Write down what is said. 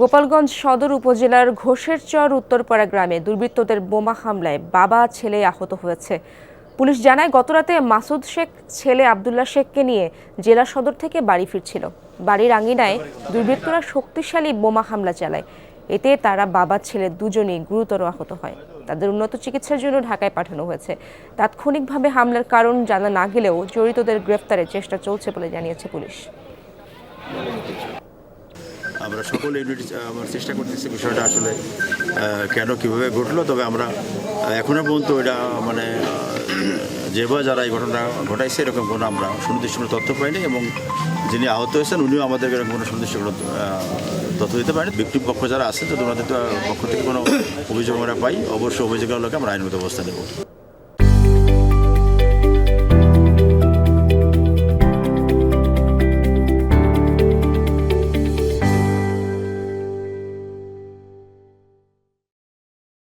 গোপালগঞ্জ সদর উপজেলার ঘোষের চর উত্তরপাড়া গ্রামে দুর্বৃত্তদের বোমা হামলায় বাবা, ছেলে আহত হয়েছে। পুলিশ জানায়, গতরাতে মাসুদ শেখ, ছেলে আবদুল্লাহ শেখকে নিয়ে জেলা সদর থেকে বাড়ি ফিরছিল। বাড়ির আঙিনায় দুর্বৃত্তরা শক্তিশালী বোমা হামলা চালায়। এতে তারা বাবা, ছেলে দুজনেই গুরুতর আহত হয়। তাদের উন্নত চিকিৎসার জন্য ঢাকায় পাঠানো হয়েছে। তাৎক্ষণিকভাবে হামলার কারণ জানা না গেলেও জড়িতদের গ্রেফতারের চেষ্টা চলছে বলে জানিয়েছে পুলিশ। আমরা সকল ইউনিট আমার চেষ্টা করতেছি বিষয়টা আসলে কেন কীভাবে ঘটলো তবে আমরা আহ, এখনও পর্যন্ত এটা মানে যেভাবে যারা এই ঘটনা ঘটাইছে এরকম কোনো আমরা সুনির্দিষ্ট কোনো তথ্য পাইনি এবং যিনি আহত হয়েছেন উনিও আমাদেরকে এরকম কোনো সুনির্দিষ্ট কোনো তথ্য দিতে পারেন। বিক্রিম পক্ষ যারা আছে তো ওনাদের তো পক্ষ থেকে কোনো অভিযোগ আমরা পাই অবশ্যই অভিযোগের লোকে আমরা আইনগত ব্যবস্থা নেব।